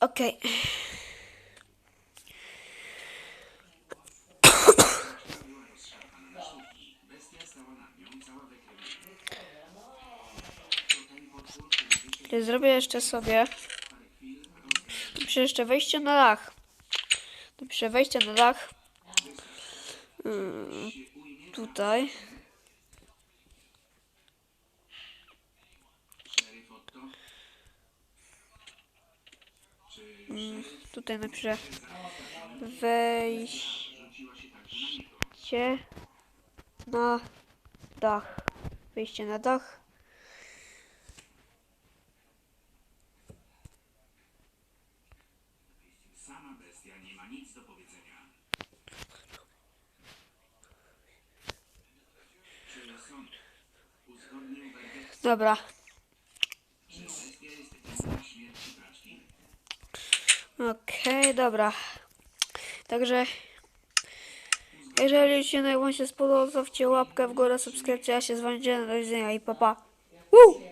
Okej. Okay. Zrobię jeszcze sobie. Muszę jeszcze wejście na dach. Muszę wejście na dach. Mm, tutaj. Tutaj napiszę wejście na dach. Wejście na dach. Sama bestia nie ma nic do powiedzenia. Czy sąd uzgodnił werdykt, Dobra. Okej, dobra. Także jeżeli się się spodobał, zostawcie łapkę w górę, subskrypcję, ja się z wami do widzenia i papa. Pa.